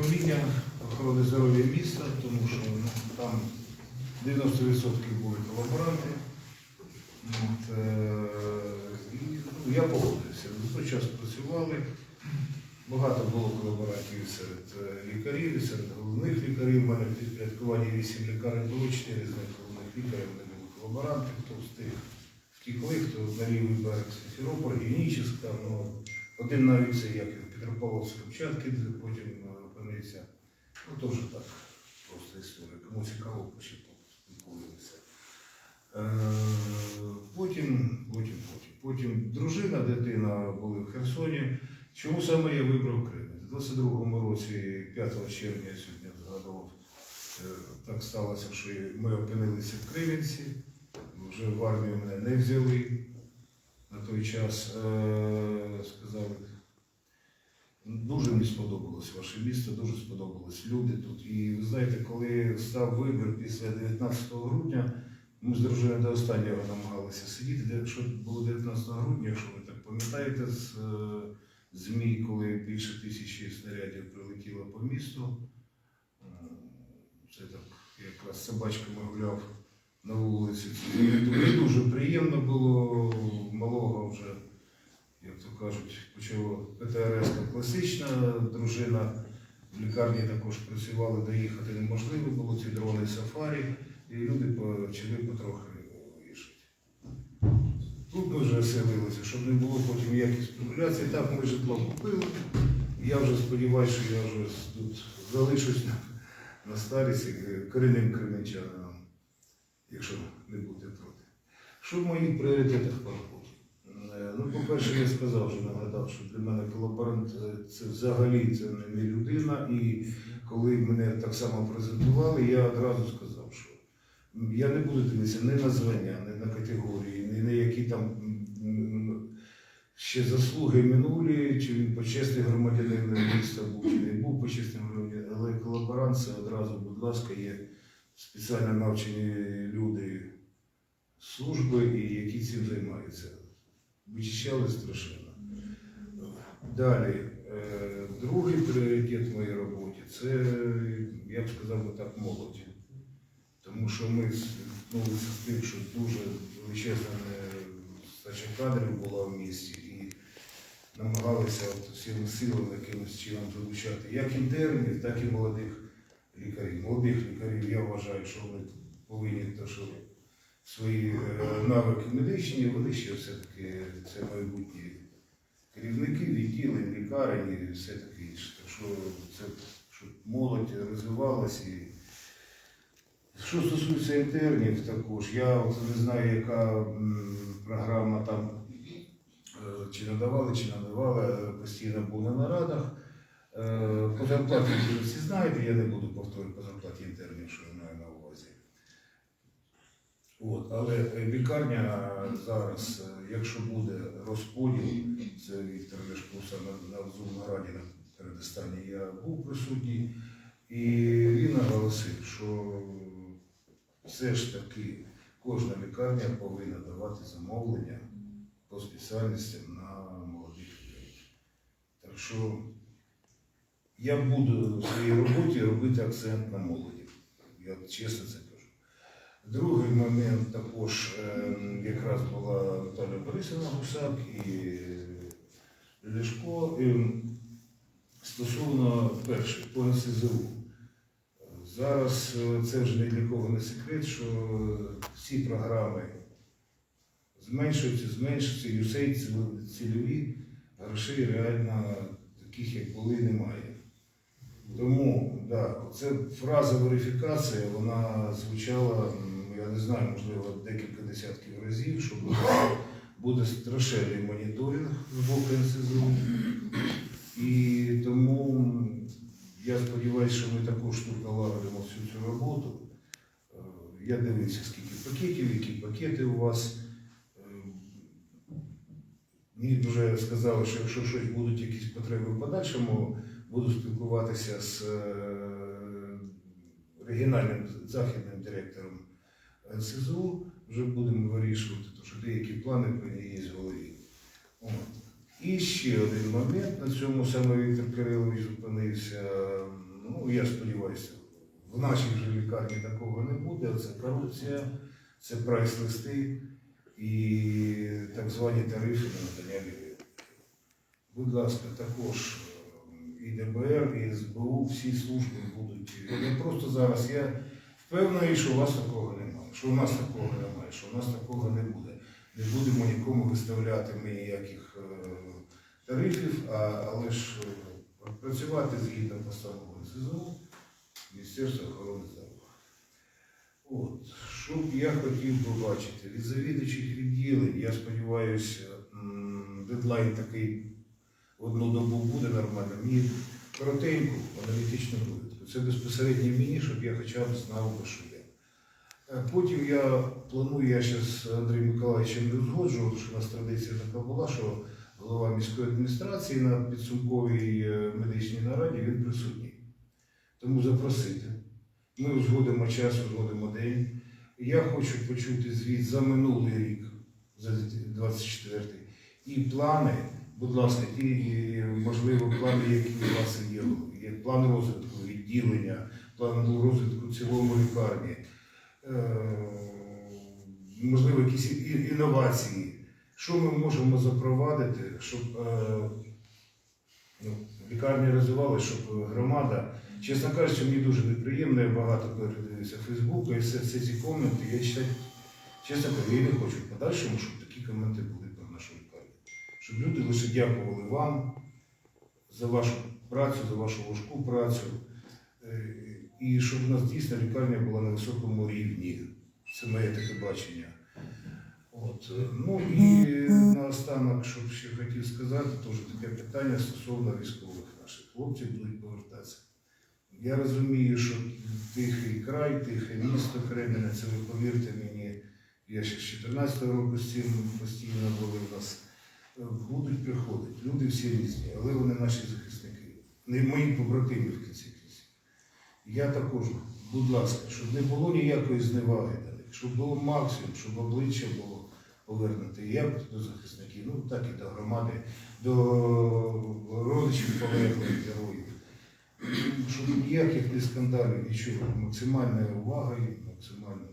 управління охорони здоров'я міста, тому що ну, там 90% були колаборанти. От, е, і, ну, я погодився. В той час працювали. Багато було колаборантів серед е, лікарів, серед головних лікарів. У мене в підпорядкуванні 8 лікарень було 4 з них головних лікарів, вони були колаборанти, хто встиг втікли, хто на лівий берег Сімферополь, Геніческа, ну, один навіть це як і Петропавловськ Камчатки, потім опинився. Ну, теж так, просто історія. Кому цікаво, ще поспілкуємося. Е, Потім, потім, потім, потім дружина, дитина були в Херсоні. Чому саме я вибрав Крим? У 22-му році, 5 червня, я сьогодні згадував, е, так сталося, що ми опинилися в Кривенці, вже в армію мене не взяли на той час. Е, Сказали, дуже мені сподобалось ваше місто, дуже сподобались люди тут. І ви знаєте, коли став вибір після 19 грудня, ми з дружиною до останнього намагалися сидіти. Якщо було 19 грудня, якщо ви так пам'ятаєте, з е, ЗМІ, коли більше тисячі снарядів прилетіло по місту, е, це так якраз з собачками гуляв на вулиці. Це дуже приємно було, малого вже, як то кажуть, почало ПТРС класична дружина. В лікарні також працювали, доїхати неможливо було ці дрони сафарі, і люди почали потрохи вішати. Тут ми вже оселилися, щоб не було потім ніяких спекуляцій. Так ми житло купили. Я вже сподіваюся, що я вже тут залишусь на, на старість корінним кременчанином, якщо не будете проти. Що в моїх пріоритетах? Е, Ну, по-перше, я сказав, вже нагадав, що для мене колаборант е, це взагалі це не- не людина. І коли мене так само презентували, я одразу сказав, що я не буду дивитися ні на звання, ні на категорії, ні на які там ще заслуги минулі, чи він почесний громадянин міста був, чи не був почесним громадянином, але колаборант це одразу, будь ласка, є спеціально навчені люди служби, і які цим займаються. Вичищали страшенно. Далі, е, другий пріоритет в моїй роботі це, я б сказав так, молодь. Тому що ми стикнулися з тим, що дуже величезна нестача кадрів була в місті і намагалися от всіми силами якимось чином залучати як інтернів, так і молодих лікарів. Молодих лікарів я вважаю, що вони повинні то, що свої е, навики медичні, вони ще все-таки це майбутні керівники відділень, лікарень і все таке інше. Так що це щоб молодь розвивалася що стосується інтернів, також я не знаю, яка програма там е, чи надавали, чи надавали, постійно був на нарадах. Е, По зарплаті всі знаєте, я не буду повторювати по зарплаті інтернів, що я маю на увазі. От, але лікарня зараз, е, якщо буде розподіл, це Віктор Ляшко саме на Зумна раді на передостанній я був присутній, і він наголосив, що все ж таки кожна лікарня повинна давати замовлення по спеціальностям на молодих людей. Так що я буду в своїй роботі робити акцент на молоді. Я чесно це. Другий момент також е, якраз була Наталя Борисівна Гусак і Ляшко. Е, Стосовно перших по НСЗУ. Зараз е, це вже ні для кого не секрет, що всі програми зменшуються, зменшуються, ціл- цільові грошей реально таких, як були, немає. Тому да, це фраза верифікація, вона звучала, я не знаю, можливо, декілька десятків разів, що буде, страшенний моніторинг з боку НСЗУ. І тому я сподіваюся, що ми також тут налагодимо всю цю роботу. Е, Я дивився, скільки пакетів, які пакети у вас. Е, Мені вже сказали, що якщо щось будуть якісь потреби в подальшому, буду спілкуватися з е, регіональним західним директором НСЗУ, вже будемо вирішувати, тому що деякі плани в мене є в голові. От. І ще один момент, на цьому саме Віктор Кирилович зупинився. Ну, я сподіваюся, в нашій же лікарні такого не буде. Це корупція, це прайс-листи і так звані тарифи на надання ліків. Будь ласка, також е, і ДБР, і СБУ, всі служби будуть. Не просто зараз я впевнений, що у вас такого немає, що у нас такого немає, що у нас такого не буде. Не будемо нікому виставляти ми ніяких е, тарифів, але ж е, працювати згідно постанови СЗУ, Міністерства охорони здоров'я. От, що б я хотів би бачити, від завідуючих відділень, я сподіваюся, дедлайн такий в одну добу буде нормально. Мені коротеньку аналітичну довідку. Це безпосередньо мені, щоб я хоча б знав, що є. Е, Потім я планую, я ще з Андрієм Миколаївичем не узгоджував, що у нас традиція така була, що голова міської адміністрації на підсумковій е, медичній нараді він присутній. Тому запросити. Ми узгодимо час, узгодимо день. Я хочу почути звіт за минулий рік, за 24-й, і плани, будь ласка, ті, можливо, плани, які у вас є, є план розвитку відділення, план розвитку цілому лікарні, можливо, якісь інновації. Що ми можемо запровадити, щоб е, ну, лікарня розвивалася, щоб громада. Чесно кажучи, мені дуже неприємно, я багато передивився Фейсбуку, і все, все ці коменти. Я ще, чесно кажу, я не хочу в подальшому, щоб такі коменти були про нашу лікарню. Щоб люди лише дякували вам за вашу працю, за вашу важку працю. Е, І щоб у нас дійсно лікарня була на високому рівні. Це моє таке бачення. От. е, Ну і наостанок, що ще хотів сказати, теж таке питання стосовно військових наших хлопців будуть повертатися. Я розумію, що тихий край, тихе місто Кремінне, це ви повірте мені, я ще з 14 року з цим постійно були в нас. е, Будуть приходити. Люди всі різні, але вони наші захисники. Не мої побратими в кінці. Я також, будь ласка, щоб не було ніякої зневаги до них, щоб було максимум, щоб обличчя було повернуте як до захисників, ну так і до громади, до родичів полеглих героїв. Щоб ніяких не скандалів, нічого, максимальна увага їм, максимальна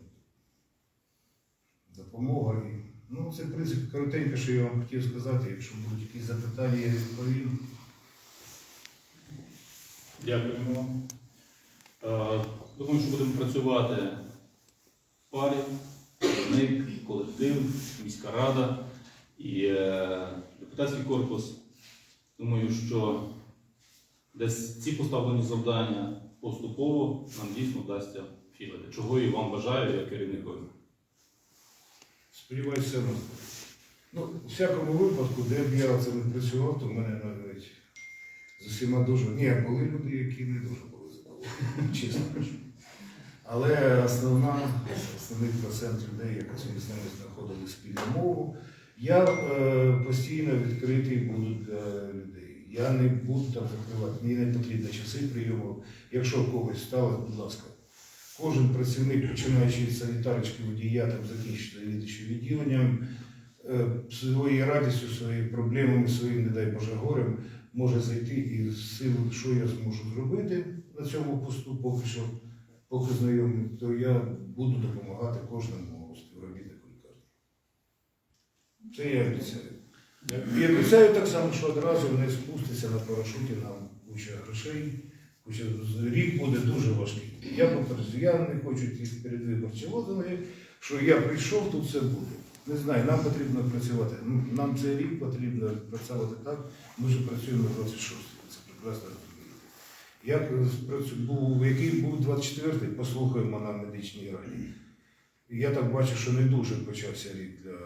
допомога їм. Ну, це, в принципі, коротенько, що я вам хотів сказати. Якщо будуть якісь запитання, я відповім. Дякуємо вам. Е, Думаю, що будемо працювати в парі, керівник, колектив, міська рада і е, депутатський корпус. Думаю, що десь ці поставлені завдання поступово нам дійсно вдасться втілити. Чого і вам бажаю як керівникові. Сподіваюся, ну, ну, у всякому випадку, де б я це не працював, то в мене навіть з усіма дуже. Ні, були люди, які не дуже чесно кажу. Але основна, основний процент людей, якось ми з ними знаходили спільну мову. Я е, постійно відкритий буду для людей. Я не буду там закривати, мені не потрібно часи прийому. Якщо когось сталося, будь ласка, Кожен працівник, починаючи від санітарочки водія, там закінчити завідувачим відділенням, е, своєю радістю, своїми проблемами, своїм, не дай Боже, горем, може зайти і в силу, що я зможу зробити на цьому посту, поки що, поки знайомий, то я буду допомагати кожному співробітнику лікарні. Це я обіцяю. І обіцяю так само, що одразу не спуститься на парашуті нам куча грошей. Хоча рік буде дуже важкий. Я попереджу, я не хочу ті передвиборчі лозунги, що я прийшов, тут все буде. Не знаю, нам потрібно працювати. Нам цей рік потрібно працювати так. Ми вже працюємо на 26 це прекрасно. Як був, який був 24-й, послухаємо на медичній раді. Я так бачу, що не дуже почався рік для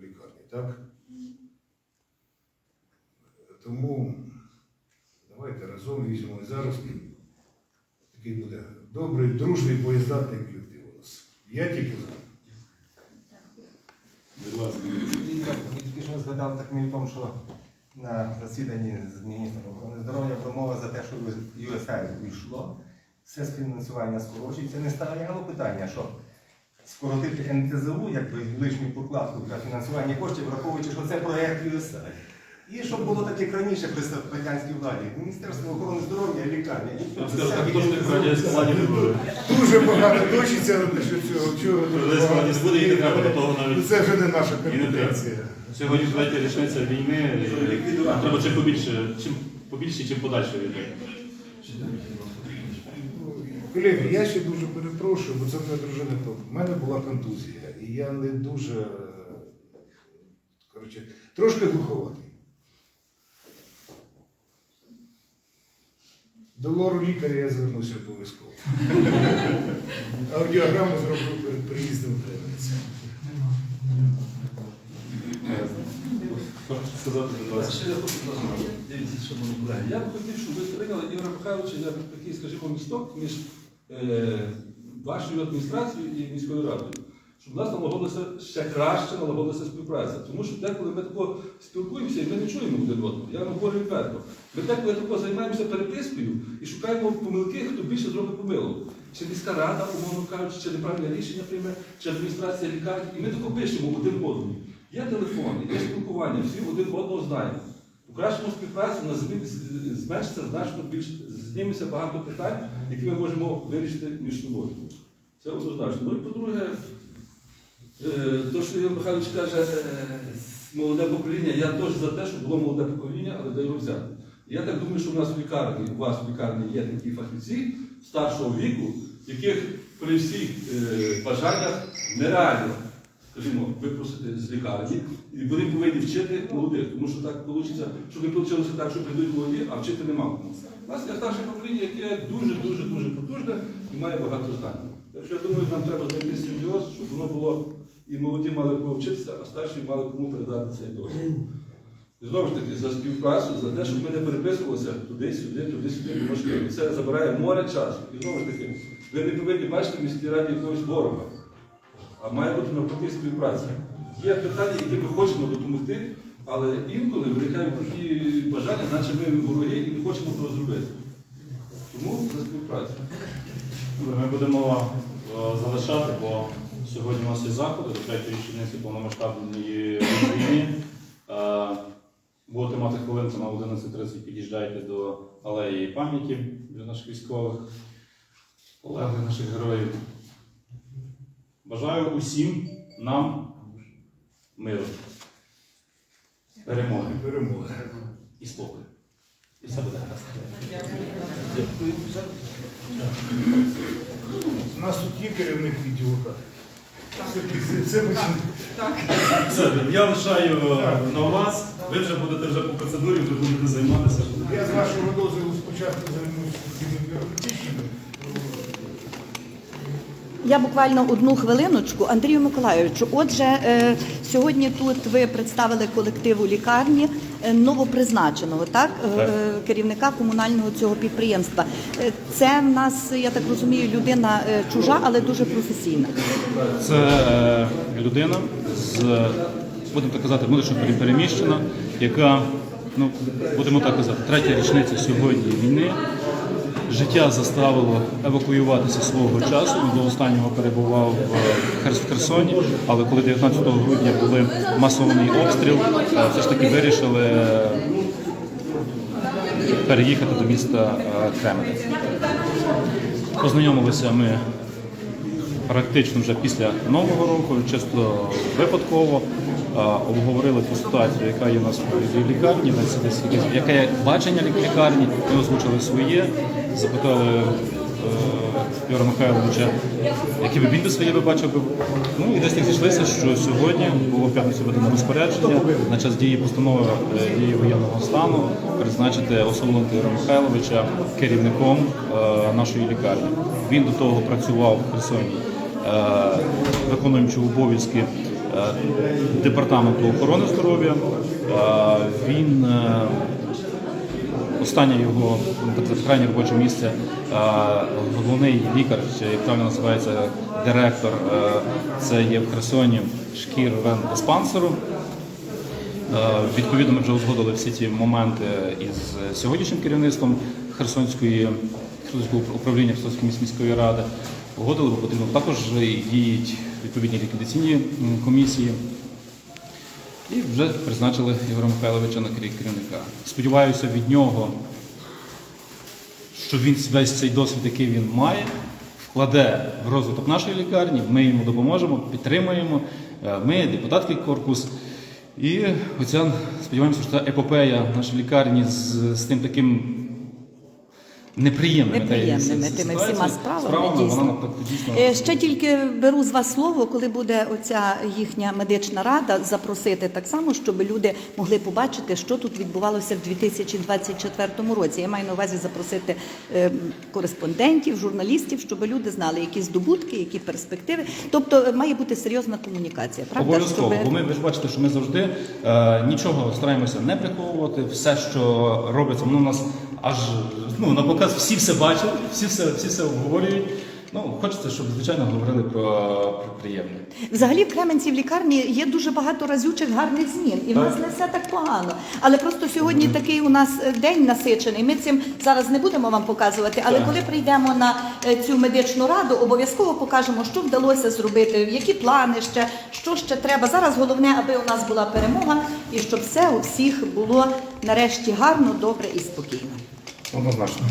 лікарні, так? Тому давайте разом візьмемо і зараз. Такий буде добрий, дружний, боєздатний колектив у нас. Я тільки за. Будь ласка. Я згадав так мені в тому, що на засіданні з міністром охорони здоров'я промова за те, що USAID увійшло, все співфінансування скорочується. Не стояло питання, що скоротити НТЗУ, якби лишню покладку для фінансування коштів, враховуючи, що це проєкт USAID. І щоб було так, як раніше при радянській владі, Міністерство охорони здоров'я. І Я це скажу, все так, хто ж є- тих радянських владі не буде? Дуже багато точиться, що цього чого Ну. Це вже не наша компетенція. Сьогодні третя річниця війни, і треба чим побільше, чим побільше, чим подальше війни. Колеги, я ще дуже перепрошую, бо це моя дружина. то У мене була контузія, і я не дуже е, коротше, трошки глуховатий. До лору лікаря я звернуся обов'язково. Аудіограму зроблю перед приїздом в Кременець. Я дивіться, шановні колеги. Я б хотів, щоб ви прийняли Ігоря Михайловича як такий, скажімо, місток між е, вашою адміністрацією і міською радою. Щоб у нас налагодилася ще краще налагодилася співпраця. Тому що деколи ми тако спілкуємося і ми не чуємо один одного. Я вам говорю відверто. Ми деколи тако займаємося перепискою і шукаємо помилки, хто більше зробить помилок. Чи міська рада, умовно кажучи, чи неправильне рішення прийме, чи адміністрація лікарні. І ми тако пишемо один одному. Є телефони, є спілкування, всі один одного знаємо. Покращимо співпрацю, на землі зменшиться значно більше, зніметься багато питань, які ми можемо вирішити між собою. Це однозначно. Ну і по-друге, е, то, що Ігор Михайлович каже, е, молоде покоління, я теж за те, щоб було молоде покоління, але де його взяти. Я так думаю, що в нас в лікарні, у вас в лікарні є такі фахівці старшого віку, яких при всіх е, бажаннях нереально скажімо, випросити з лікарні, і вони повинні вчити молодих, тому що так вийде, щоб не вийшло так, що прийдуть молоді, а вчити нема кому. У нас є старше покоління, яке дуже-дуже дуже потужне і має багато знань. Так що я думаю, нам треба знайти симбіоз, щоб воно було і молоді мали кого вчитися, а старші мали кому передати цей досвід. Знову ж таки, за співпрацю, за те, щоб ми не переписувалися туди-сюди, туди-сюди, тому що це забирає море часу. І знову ж таки, ви не повинні бачити в міській раді якогось ворога а має бути навпаки співпраця. Є питання, які ми хочемо допомогти, але інколи виникають такі бажання, наче ми вороги і не хочемо того зробити. Тому за співпрацю. Ми будемо е, залишати, бо сьогодні у нас є заходи до третьої річниці повномасштабної війни. Е, Будете мати хвилинку на 11.30, під'їжджайте до алеї пам'яті для наших військових, полеглих наших героїв. Бажаю усім нам миру, перемоги Перемога. і спокою. І все буде гаразд. У нас тут є керівник відділу. Це, я лишаю на вас. Ви вже будете вже по процедурі, вже будете займатися. Я з вашого дозволу спочатку займуся такими бюрократичними. Я буквально одну хвилиночку. Андрію Миколайовичу, отже, е, сьогодні тут ви представили колективу лікарні е, новопризначеного, так, е, Так. керівника комунального цього підприємства. Це в нас, я так розумію, людина чужа, але дуже професійна. Це людина з, будемо так казати, внутрішньо переміщена, яка, ну, будемо так казати, третя річниця сьогодні війни. Життя заставило евакуюватися свого часу. Він до останнього перебував в Херс-Херсоні, але коли 19 грудня були масований обстріл, е, все ж таки вирішили е, переїхати до міста е, Кременець. Познайомилися ми практично вже після Нового року, чисто випадково обговорили ту ситуацію, яка є у нас в лікарні, яке бачення лікарні, ми озвучили своє, запитали е, Юра Михайловича, які би би своє би бачив. Ну і десь так зійшлися, що сьогодні було в п'ятницю видано розпорядження на час дії постанови е, дії воєнного стану призначити особливо Юра Михайловича керівником е, нашої лікарні. Він до того працював в Херсоні, е, виконуючи обов'язки е, департаменту охорони здоров'я. Е, Він е, останнє його крайнє робоче місце, головний лікар, як правильно називається директор, це є в Херсоні шкір Вен диспансеру. Відповідно, ми вже узгодили всі ці моменти із сьогоднішнім керівництвом Херсонської Херсонського управління Херсонської міс- міської ради. Погодили, бо потрібно також діють відповідні ліквідаційні комісії. І вже призначили Ігоря Михайловича на керівника. Сподіваюся, від нього, що він весь цей досвід, який він має, вкладе в розвиток нашої лікарні. Ми йому допоможемо, підтримуємо. Е, Ми, депутатський корпус. І оця, сподіваємося, що ця епопея нашої лікарні з, з тим таким неприємними Неприємними тими всіма справами, дійсно. вона Е, Ще тільки беру з вас слово, коли буде оця їхня медична рада, запросити так само, щоб люди могли побачити, що тут відбувалося в 2024 році. Я маю на увазі запросити е, кореспондентів, журналістів, щоб люди знали, які здобутки, які перспективи. Тобто е, має бути серйозна комунікація. Правда, Обов'язково, Щоб- бо ми ви ж бачите, що ми завжди е, нічого стараємося не приховувати. Все, що робиться, воно у нас аж ну на показ всі все бачать, всі все, всі все обговорюють. Ну хочеться, щоб звичайно говорили про, про приємне. Взагалі в Кременці в лікарні є дуже багато разючих гарних змін, і в нас не все так погано. Але просто сьогодні такий у нас е, день насичений. Ми цим зараз не будемо вам показувати. Але Так. коли прийдемо на е, цю медичну раду, обов'язково покажемо, що вдалося зробити, які плани ще, що ще треба. Зараз головне, аби у нас була перемога і щоб все у всіх було нарешті гарно, добре і спокійно. Однозначно.